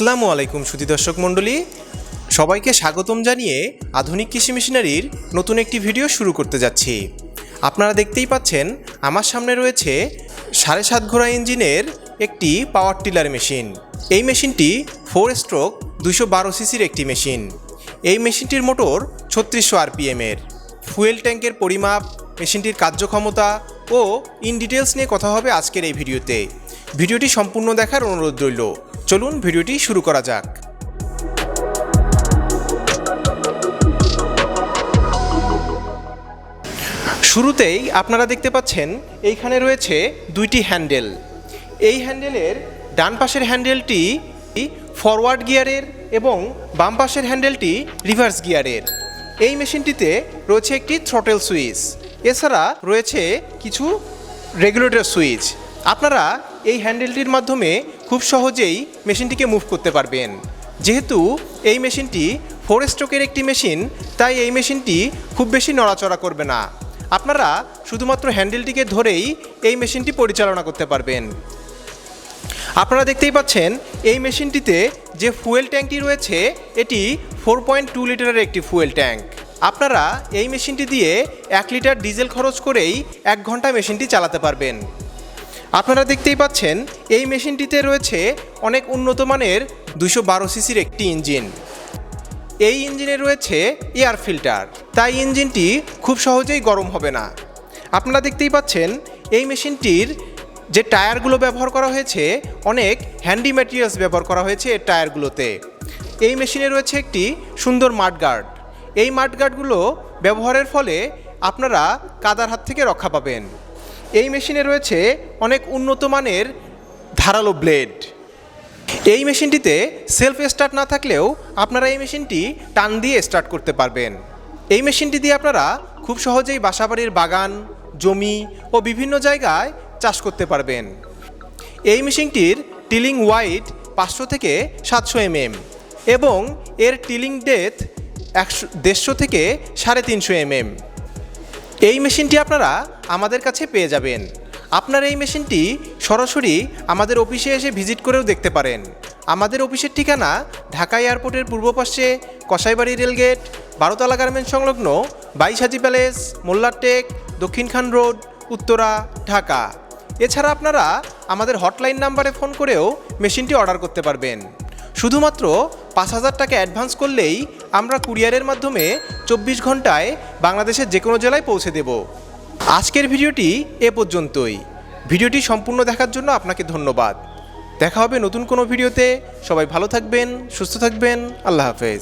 আসসালামু আলাইকুম সুধী দর্শক মণ্ডলী। সবাইকে স্বাগতম জানিয়ে আধুনিক কৃষি মেশিনারির নতুন একটি ভিডিও শুরু করতে যাচ্ছি। আপনারা দেখতেই পাচ্ছেন, আমার সামনে রয়েছে সাড়ে সাত ঘোড়া ইঞ্জিনের একটি পাওয়ার টিলার মেশিন। এই মেশিনটি ফোর স্ট্রোক দুশো বারো সিসির একটি মেশিন। এই মেশিনটির মোটর ছত্রিশশো আরপিএমের ফুয়েল ট্যাঙ্কের পরিমাপ, মেশিনটির কার্যক্ষমতা ও ইন ডিটেলস নিয়ে কথা হবে আজকের এই ভিডিওতে। ভিডিওটি সম্পূর্ণ দেখার অনুরোধ রইল। চলুন ভিডিওটি শুরু করা যাক। শুরুতেই আপনারা দেখতে পাচ্ছেন, এইখানে রয়েছে দুইটি হ্যান্ডেল। এই হ্যান্ডেলের ডান পাশের হ্যান্ডেলটি ফরওয়ার্ড গিয়ারের এবং বাম পাশের হ্যান্ডেলটি রিভার্স গিয়ারের। এই মেশিনটিতে রয়েছে একটি থ্রটেল সুইচ। এছাড়া রয়েছে কিছু রেগুলেটর সুইচ। আপনারা এই হ্যান্ডেলটির মাধ্যমে খুব সহজেই মেশিনটিকে মুভ করতে পারবেন। যেহেতু এই মেশিনটি ফোর স্ট্রোকের একটি মেশিন, তাই এই মেশিনটি খুব বেশি নড়াচড়া করবে না। আপনারা শুধুমাত্র হ্যান্ডেলটিকে ধরেই এই মেশিনটি পরিচালনা করতে পারবেন। আপনারা দেখতেই পাচ্ছেন, এই মেশিনটিতে যে ফুয়েল ট্যাঙ্কটি রয়েছে, এটি ফোর পয়েন্ট টু লিটারের একটি ফুয়েল ট্যাঙ্ক আপনারা এই মেশিনটি দিয়ে এক লিটার ডিজেল খরচ করেই এক ঘণ্টা মেশিনটি চালাতে পারবেন। আপনারা দেখতেই পাচ্ছেন, এই মেশিনটিতে রয়েছে অনেক উন্নত মানের দুশো বারো সিসির একটি ইঞ্জিন। এই ইঞ্জিনে রয়েছে এয়ার ফিল্টার। তাই ইঞ্জিনটি খুব সহজেই গরম হবে না। আপনারা দেখতেই পাচ্ছেন, এই মেশিনটির যে টায়ারগুলো ব্যবহার করা হয়েছে, অনেক হ্যান্ডি ম্যাটেরিয়ালস ব্যবহার করা হয়েছে এই টায়ারগুলোতে। এই মেশিনে রয়েছে একটি সুন্দর মাঠগার্ড এই মাঠগার্ডগুলো ব্যবহারের ফলে আপনারা কাদার হাত থেকে রক্ষা পাবেন। এই মেশিনে রয়েছে অনেক উন্নত মানের ধারালো ব্লেড। এই মেশিনটিতে সেলফ স্টার্ট না থাকলেও আপনারা এই মেশিনটি টান দিয়ে স্টার্ট করতে পারবেন। এই মেশিনটি দিয়ে আপনারা খুব সহজেই বাসাবাড়ির বাগান, জমি ও বিভিন্ন জায়গায় চাষ করতে পারবেন। এই মেশিনটির টিলিং ওয়াইড পাঁচশো থেকে সাতশো এমএম এবং এর টিলিং ডেথ একশো, দেড়শো থেকে সাড়ে তিনশো এমএম। এই মেশিনটি আপনারা আমাদের কাছে পেয়ে যাবেন। আপনার এই মেশিনটি সরাসরি আমাদের অফিসে এসে ভিজিট করেও দেখতে পারেন। আমাদের অফিসের ঠিকানা ঢাকা এয়ারপোর্টের পূর্ব পাশে কসাইবাড়ি রেলগেট বারোতলা গার্মেন্ট সংলগ্ন বাইশ হাজি প্যালেস মোল্লারটেক দক্ষিণখান রোড, উত্তরা, ঢাকা। এছাড়া আপনারা আমাদের হটলাইন নাম্বারে ফোন করেও মেশিনটি অর্ডার করতে পারবেন। শুধুমাত্র পাঁচ হাজার টাকা অ্যাডভান্স করলেই আমরা কুরিয়ারের মাধ্যমে চব্বিশ ঘন্টায় বাংলাদেশের যে কোনো জেলায় পৌঁছে দেব। আজকের ভিডিওটি এ পর্যন্তই। ভিডিওটি সম্পূর্ণ দেখার জন্য আপনাকে ধন্যবাদ। দেখা হবে নতুন কোনো ভিডিওতে। সবাই ভালো থাকবেন, সুস্থ থাকবেন। আল্লাহ হাফেজ।